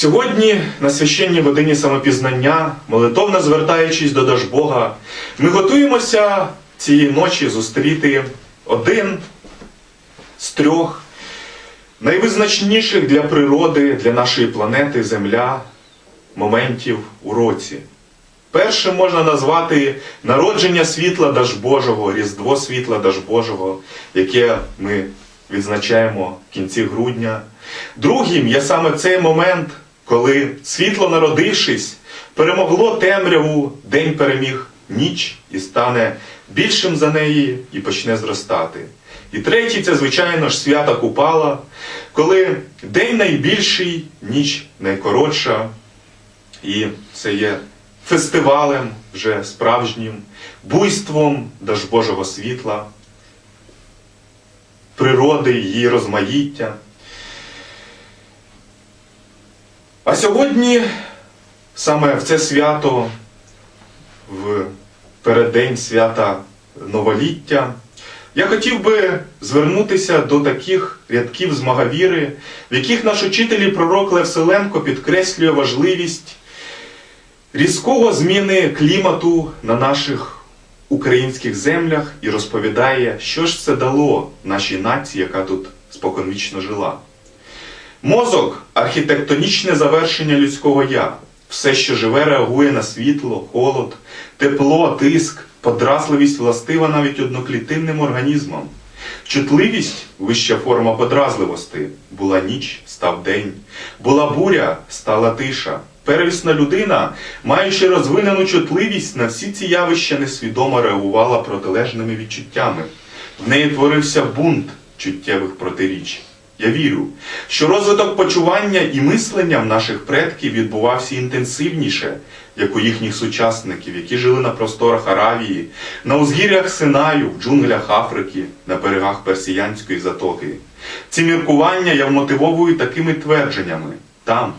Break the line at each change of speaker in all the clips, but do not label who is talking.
Сьогодні на священній годині самопізнання, молитовно звертаючись до Дажбога, ми готуємося цієї ночі зустріти один з трьох найвизначніших для природи, для нашої планети Земля моментів у році. Першим можна назвати народження світла Дажбожого, Різдво світла Дажбожого, яке ми відзначаємо в кінці грудня. Другим є саме цей момент, коли світло, народившись, перемогло темряву, день переміг ніч і стане більшим за неї і почне зростати. І третій це, звичайно ж, свята Купала, коли день найбільший, ніч найкоротша, і це є фестивалем вже справжнім, буйством Дажбожого світла, природи, її розмаїття. А сьогодні, саме в це свято, в переддень свята Новоліття, я хотів би звернутися до таких рядків з Магавіри, в яких наш учитель і пророк Лев Селенко підкреслює важливість різкого зміни клімату на наших українських землях і розповідає, що ж це дало нашій нації, яка тут споконвічно жила. Мозок архітектонічне завершення людського я. Все, що живе, реагує на світло, холод, тепло, тиск, подразливість властива навіть одноклітинним організмам. Чутливість вища форма подразливості. Була ніч, став день, була буря, стала тиша. Первісна людина, маючи розвинену чутливість на всі ці явища, несвідомо реагувала протилежними відчуттями. В неї творився бунт чуттєвих протиріч. Я вірю, що розвиток почування і мислення в наших предків відбувався інтенсивніше, як у їхніх сучасників, які жили на просторах Аравії, на узгір'ях Синаю, в джунглях Африки, на берегах Персіянської затоки. Ці міркування я вмотивовую такими твердженнями там,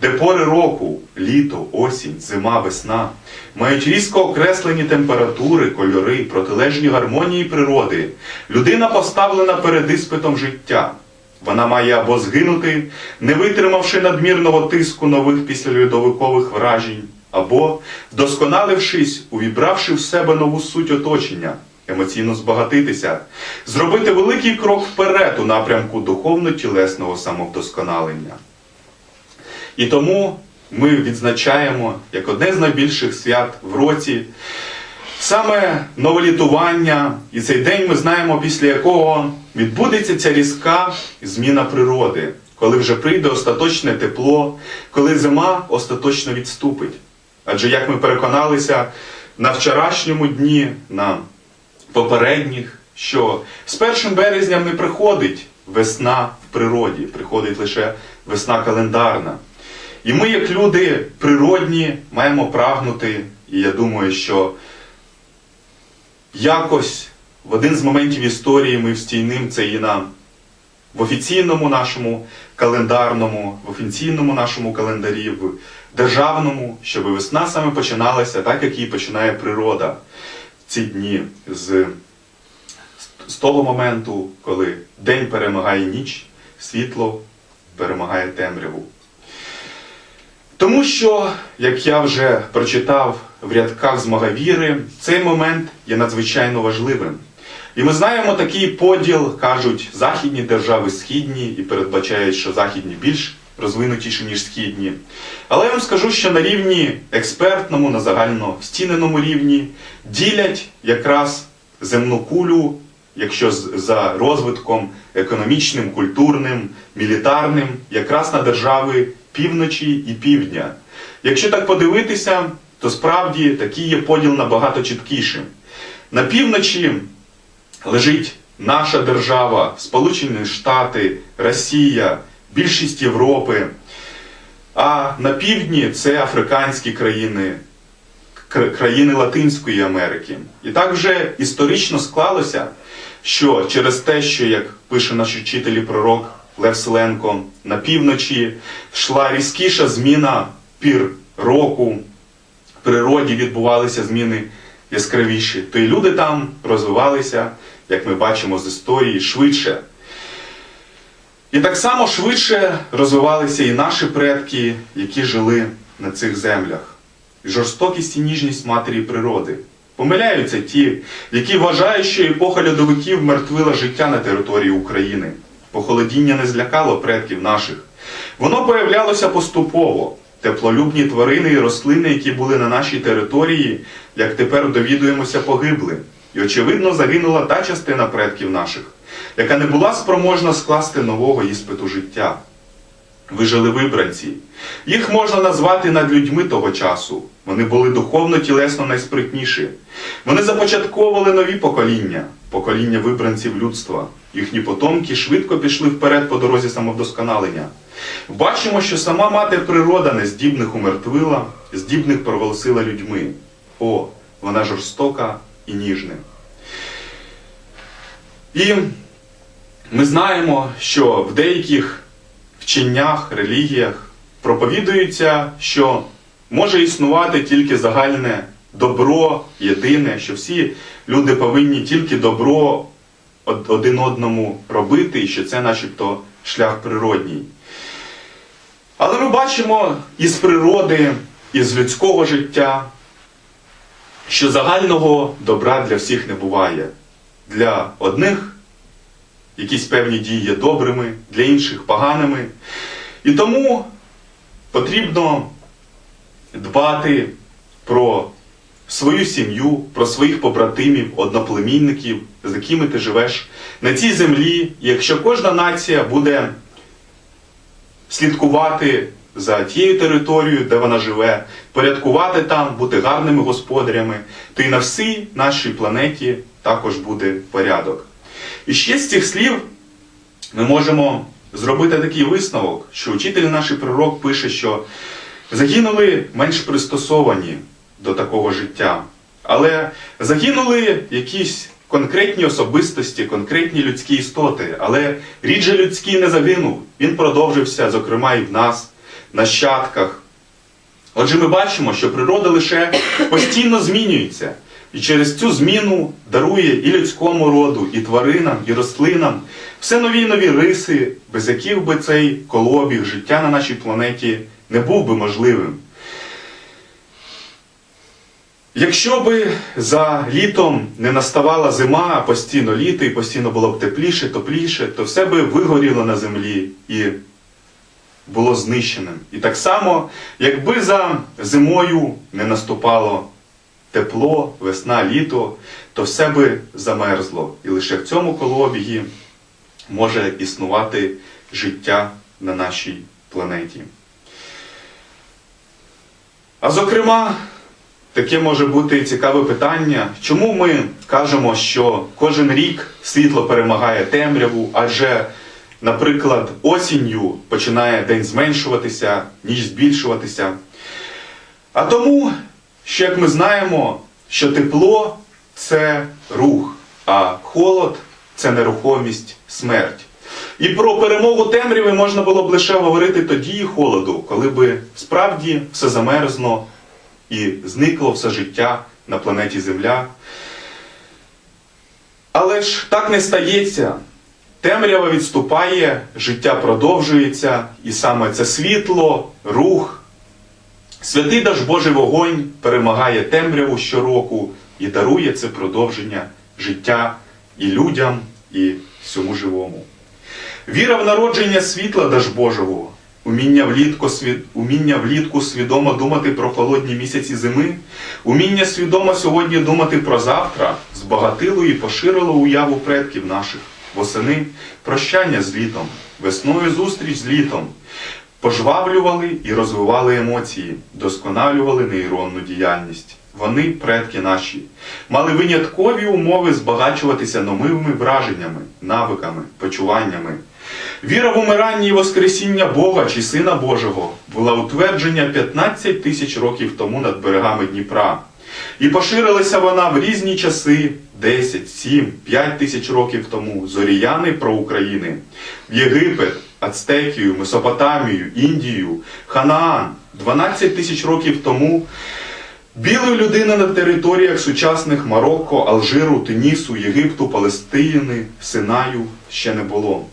де пори року, літо, осінь, зима, весна, мають різко окреслені температури, кольори, протилежні гармонії природи, людина поставлена перед іспитом життя. Вона має або згинути, не витримавши надмірного тиску нових післяльодовикових вражень, або, вдосконалившись, увібравши в себе нову суть оточення, емоційно збагатитися, зробити великий крок вперед у напрямку духовно-тілесного самовдосконалення. І тому ми відзначаємо як одне з найбільших свят в році саме новолітування, і цей день ми знаємо, після якого відбудеться ця різка зміна природи, коли вже прийде остаточне тепло, коли зима остаточно відступить. Адже як ми переконалися на вчорашньому дні, на попередніх, що з 1 березня не приходить весна в природі, приходить лише весна календарна. І ми, як люди природні, маємо прагнути, і я думаю, що якось в один з моментів історії ми встійним це і нам в офіційному нашому календарному, в офіційному нашому календарі, в державному, щоб весна саме починалася так, як її починає природа в ці дні з, з того моменту, коли день перемагає ніч, світло перемагає темряву. Тому що, як я вже прочитав в рядках з Магавіри, цей момент є надзвичайно важливим. І ми знаємо такий поділ, кажуть, західні держави східні і передбачають, що західні більш розвинутіші, ніж східні. Але я вам скажу, що на рівні експертному, на загальностіненому рівні ділять якраз земну кулю, якщо за розвитком економічним, культурним, мілітарним, якраз на держави півночі і півдня. Якщо так подивитися, то справді такий є поділ набагато чіткішим. На півночі лежить наша держава, Сполучені Штати, Росія, більшість Європи. А на півдні це африканські країни, країни Латинської Америки. І так вже історично склалося, що через те, що, як пише наш учитель і пророк Лев Селенко, на півночі йшла різкіша зміна пір року, природі відбувалися зміни яскравіші, то і люди там розвивалися, як ми бачимо з історії, швидше. І так само швидше розвивалися і наші предки, які жили на цих землях. Жорстокість і ніжність матері природи. Помиляються ті, які вважають, що епоха льодовиків мертвила життя на території України. Похолодіння не злякало предків наших. Воно появлялося поступово. Теплолюбні тварини і рослини, які були на нашій території, як тепер довідуємося, погибли. І, очевидно, загинула та частина предків наших, яка не була спроможна скласти нового іспиту життя. Вижили вибранці. Їх можна назвати над людьми того часу. Вони були духовно тілесно найспритніші. Вони започатковували нові покоління, покоління вибранців людства. Їхні потомки швидко пішли вперед по дорозі самовдосконалення. Бачимо, що сама мати природа нездібних умертвила, здібних проголосила людьми. О, вона жорстока і ніжна. І ми знаємо, що в деяких вченнях, релігіях проповідується, що може існувати тільки загальне добро єдине, що всі люди повинні тільки добро один одному робити, і що це начебто шлях природній. Але ми бачимо із природи, із людського життя, що загального добра для всіх не буває. Для одних якісь певні дії є добрими, для інших поганими. І тому потрібно дбати про свою сім'ю, про своїх побратимів, одноплемінників, з якими ти живеш на цій землі. Якщо кожна нація буде слідкувати за тією територією, де вона живе, порядкувати там, бути гарними господарями, то і на всій нашій планеті також буде порядок. І ще з цих слів ми можемо зробити такий висновок, що учитель наш пророк пише, що загинули менш пристосовані до такого життя, але загинули якісь конкретні особистості, конкретні людські істоти, але рід же людський не загинув, він продовжився, зокрема, і в нас, нащадках. Отже, ми бачимо, що природа лише постійно змінюється. І через цю зміну дарує і людському роду, і тваринам, і рослинам все нові нові риси, без яких би цей колобіг життя на нашій планеті не був би можливим. Якщо би за літом не наставала зима, а постійно літо, і постійно було б тепліше, топліше, то все би вигоріло на землі і було знищеним. І так само, якби за зимою не наступало тепло, весна, літо, то все би замерзло. І лише в цьому колобігі може існувати життя на нашій планеті. А зокрема, таке може бути цікаве питання, чому ми кажемо, що кожен рік світло перемагає темряву, адже, наприклад, осінню починає день зменшуватися, ніч збільшуватися. А тому, що як ми знаємо, що тепло це рух, а холод це нерухомість, смерть. І про перемогу темряви можна було б лише говорити тоді холоду, коли би справді все замерзло і зникло все життя на планеті Земля. Але ж так не стається. Темрява відступає, життя продовжується, і саме це світло, рух, Святий Даж Божий вогонь перемагає темряву щороку і дарує це продовження життя і людям, і всьому живому. Віра в народження світла Даж Божого, уміння влітку, уміння влітку свідомо думати про холодні місяці зими, уміння свідомо сьогодні думати про завтра, збагатило і поширило уяву предків наших. Восени прощання з літом, весною зустріч з літом, пожвавлювали і розвивали емоції, досконалювали нейронну діяльність. Вони, предки наші, мали виняткові умови збагачуватися новими враженнями, навиками, почуваннями. Віра в умирання і воскресіння Бога чи Сина Божого була утвердження 15 тисяч років тому над берегами Дніпра. І поширилася вона в різні часи 10, 7, 5 тисяч років тому зоріяни про України, в Єгипет, Ацтекію, Месопотамію, Індію, Ханаан 12 тисяч років тому. Білої людини на територіях сучасних Марокко, Алжиру, Тунісу, Єгипту, Палестини, Синаю ще не було.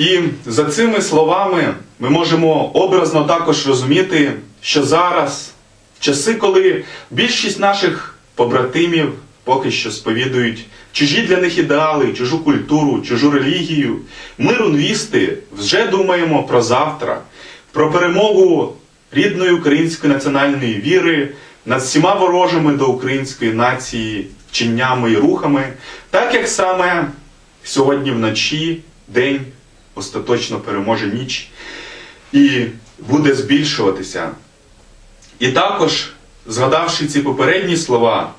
І за цими словами ми можемо образно також розуміти, що зараз, в часи, коли більшість наших побратимів поки що сповідують чужі для них ідеали, чужу культуру, чужу релігію, ми, рунвісти, вже думаємо про завтра, про перемогу рідної української національної віри над всіма ворожими до української нації чиннями і рухами, так як саме сьогодні вночі день остаточно переможе ніч і буде збільшуватися. І також, згадавши ці попередні слова,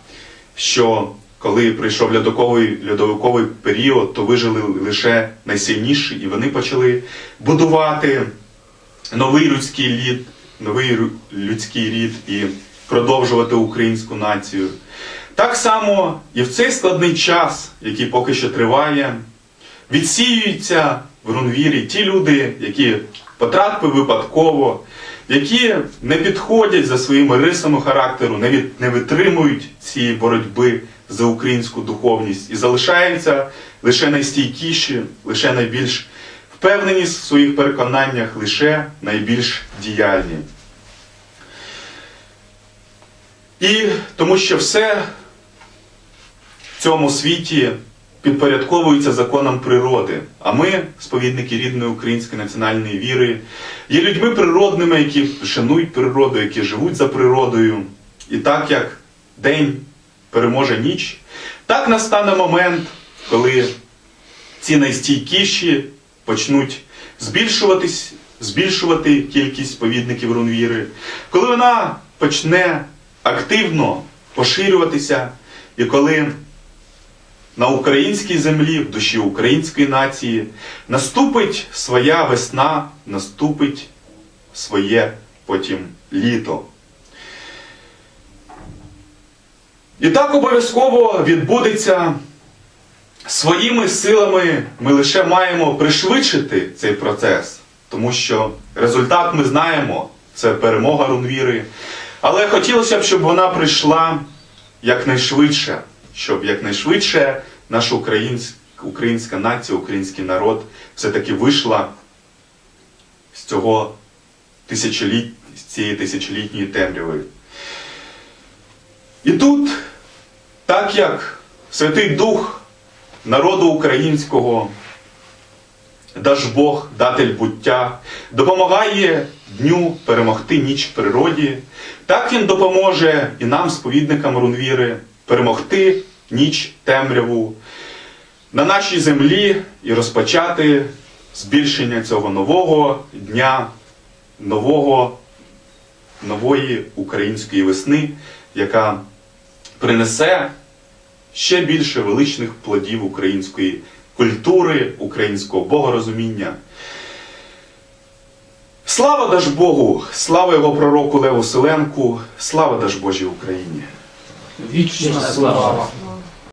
що коли прийшов льодовиковий, льодовиковий період, то вижили лише найсильніші, і вони почали будувати новий людський рід, новий людський рід і продовжувати українську націю. Так само і в цей складний час, який поки що триває, відсіюються в Рунвірі ті люди, які потрапили випадково, які не підходять за своїми рисами характеру, не, витримують цієї боротьби за українську духовність і залишаються лише найстійкіші, лише найбільш впевнені в своїх переконаннях, лише найбільш діяльні. І тому що все в цьому світі підпорядковується законам природи. А ми, сповідники рідної української національної віри, є людьми природними, які шанують природу, які живуть за природою. І так як день переможе ніч, так настане момент, коли ці найстійкіші почнуть збільшуватись, збільшувати кількість сповідників рунвіри, коли вона почне активно поширюватися, і коли на українській землі, в душі української нації, наступить своя весна, наступить своє потім літо. І так обов'язково відбудеться своїми силами ми лише маємо пришвидшити цей процес, тому що результат ми знаємо, це перемога Рунвіри. Але хотілося б, щоб вона прийшла якнайшвидше, щоб якнайшвидше наша українська, українська нація, український народ все-таки вийшла з цього тисячоліт, з цієї тисячолітньої темряви. І тут, так як Святий Дух народу українського, Дажбог, датель буття, допомагає дню перемогти ніч в природі, так він допоможе і нам, сповідникам рунвіри, перемогти ніч темряву на нашій землі і розпочати збільшення цього нового дня, нового, нової української весни, яка принесе ще більше величних плодів української культури, українського богорозуміння. Слава даж Богу, слава його пророку Леву Селенку, слава даж Божій Україні!
Вічна слава!